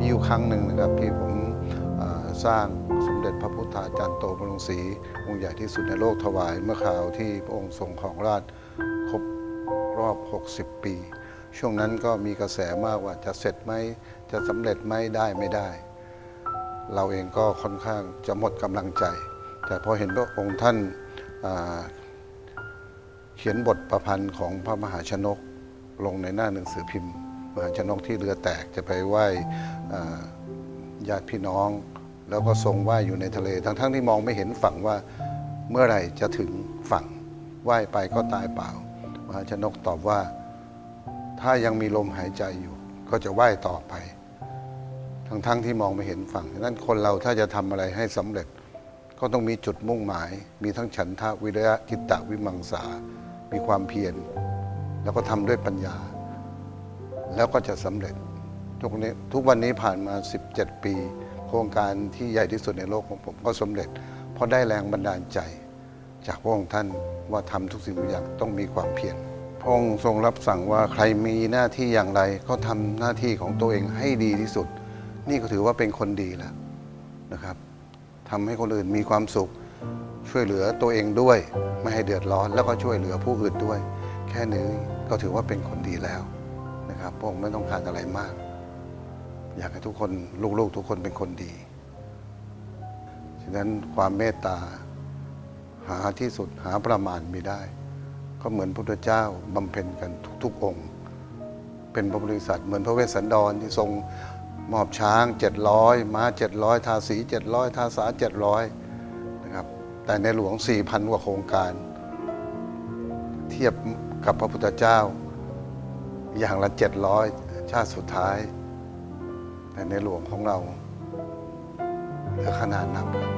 มีครั้งหนึ่งนะครับที่ผมสร้างสมเด็จพระพุทธาจารย์โตบรมศรีองค์ใหญ่ที่สุดในโลกถวายเมื่อคราวที่พระองค์ทรงของราชครบรอบ 60 ปี ช่วงนั้นก็มีกระแสมากว่าจะเสร็จไหมจะสำเร็จไหมได้ไม่ได้ เราเองก็ค่อนข้างจะหมดกำลังใจ แต่พอเห็นพระองค์ท่านาเขียนบทประพันธ์ของพระมหาชนกลงในหน้าหนังสือพิมพ์ มหาชนกที่เรือแตกจะไปไหว้ญาติพี่น้อง แล้วก็ทรงไหว้อยู่ในทะเล ทั้งๆทที่มองไม่เห็นฝั่งว่าเมื่อไหร่จะถึงฝั่งไหว้ไปก็ตายเปล่า มหาชนกตอบว่า ถ้ายังมีลมหายใจอยู่ ก็จะไหว้ต่อไป ทั้งๆทที่มองไม่เห็นฝั่งนั้นคนเราถ้าจะทำอะไรให้สำเร็จ ก็ต้องมีจุดมุ่งหมาย มีทั้งฉันทะวิริยะจิตตะวิมังสา มีความเพียรแล้วก็ทำด้วยปัญญา แล้วก็จะสำเร็จ ทุกนนี้ทุกวันนี้ผ่านมา 17 ปี โครงการที่ใหญ่ที่สุดในโลกของผมก็สำเร็จ เพราะได้แรงบันดาลใจ จากพระองค์ท่านว่าทำทุกสิ่งทุกอย่างต้องมีความเพียรพระองค์ทรงรับสั่งว่าใครมีหน้าที่อย่างไรก็ทำหน้าที่ของตัวเองให้ดีที่สุด นี่ก็ถือว่าเป็นคนดีแล้วนะครับทำให้คนอื่นมีความสุข ช่วยเหลือตัวเองด้วย ไม่ให้เดือดร้อน แล้วก็ช่วยเหลือผู้อื่นด้วย แค่นี้ก็ถือว่าเป็นคนดีแล้ว นะครับพระองค์ไม่ต้องการอะไรมาก อยากให้ทุกคนลูกๆทุกคนเป็นคนดีฉะนั้นความเมตตาหาที่สุดหาประมาณไม่ได้ ก็เหมือนพระพุทธเจ้าบำเพ็ญกันทุกๆองค์ เป็นพระบริษัทเหมือนพระเวสสันดรที่ทรงมอบช้าง 700 ม้า 700 ทาสี 700 ทาสา 700 นะครับ แต่ในหลวง 4,000 กว่าโครงการ เทียบกับพระพุทธเจ้า อย่างละ700ชาติสุดท้าย แต่ในหลวงของเราเหลือขนาดนับเลย